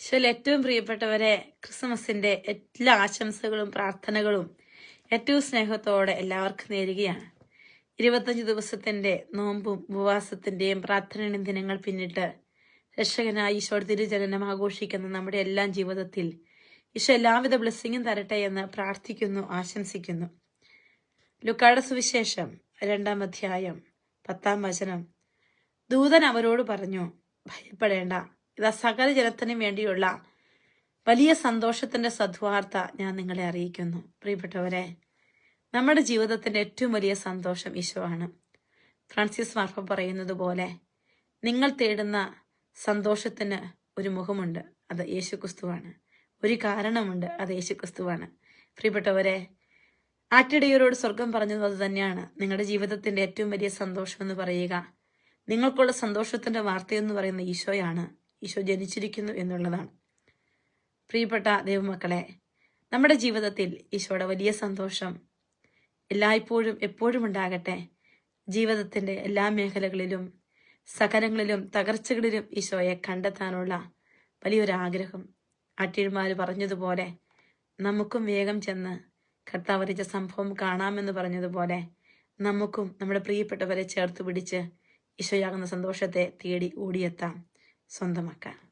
ഈശോയിൽ ഏറ്റവും പ്രിയപ്പെട്ടവരെ ക്രിസ്മസിന്റെ എല്ലാ ആശംസകളും പ്രാർത്ഥനകളും ഏറ്റവും സ്നേഹത്തോടെ എല്ലാവർക്കും നേരുകയാണ്. ഇരുപത്തഞ്ച് ദിവസത്തിന്റെ നോമ്പും ഉപവാസത്തിന്റെയും പ്രാർത്ഥനയുടെയും ദിനങ്ങൾ പിന്നിട്ട് രക്ഷകനായി ഈശോയുടെ തിരുജനനം ആഘോഷിക്കുന്ന നമ്മുടെ എല്ലാം ജീവിതത്തിൽ ഈശോ എല്ലാവിധ ബ്ലെസ്സിങ്ങും തരട്ടെ എന്ന് പ്രാർത്ഥിക്കുന്നു ആശംസിക്കുന്നു. ലുക്കായുടെ സുവിശേഷം രണ്ടാം അധ്യായം പത്താം വചനം. ദൂതൻ അവരോട് പറഞ്ഞു ഭയപ്പെടേണ്ട. ഇതാ സകല ജനത്തിനും വേണ്ടിയുള്ള വലിയ സന്തോഷത്തിന്റെ സദ്വാർത്ത ഞാൻ നിങ്ങളെ അറിയിക്കുന്നു. പ്രിയപ്പെട്ടവരെ നമ്മുടെ ജീവിതത്തിന്റെ ഏറ്റവും വലിയ സന്തോഷം ഈശോ ആണ്. ഫ്രാൻസിസ് മാർഫ പറയുന്നത് പോലെ നിങ്ങൾ തേടുന്ന സന്തോഷത്തിന് ഒരു മുഖമുണ്ട് അത് യേശു ക്രിസ്തുവാണ് ഒരു കാരണമുണ്ട് അത് യേശു ക്രിസ്തുവാണ് പ്രിയപ്പെട്ടവരെ ആറ്റിടയരോട് സ്വർഗം പറഞ്ഞത് അത് തന്നെയാണ്. നിങ്ങളുടെ ജീവിതത്തിന്റെ ഏറ്റവും വലിയ സന്തോഷം എന്ന് പറയുക നിങ്ങൾക്കുള്ള സന്തോഷത്തിന്റെ വാർത്തയെന്ന് പറയുന്ന ഈശോയാണ് ഈശോ ജനിച്ചിരിക്കുന്നു എന്നുള്ളതാണ്. പ്രിയപ്പെട്ട ദൈവമക്കളെ നമ്മുടെ ജീവിതത്തിൽ ഈശോയുടെ വലിയ സന്തോഷം എല്ലായ്പ്പോഴും എപ്പോഴും ഉണ്ടാകട്ടെ. ജീവിതത്തിന്റെ എല്ലാ മേഖലകളിലും സകലങ്ങളിലും തകർച്ചകളിലും ഈശോയെ കണ്ടെത്താനുള്ള വലിയൊരു ആഗ്രഹം. പറഞ്ഞതുപോലെ നമുക്കും വേഗം ചെന്ന് കർത്താവരിച്ച സംഭവം കാണാമെന്ന് പറഞ്ഞതുപോലെ നമുക്കും നമ്മുടെ പ്രിയപ്പെട്ടവരെ ചേർത്ത് പിടിച്ച് ഈശോയാകുന്ന സന്തോഷത്തെ തേടി ഓടിയെത്താം. son de Macán.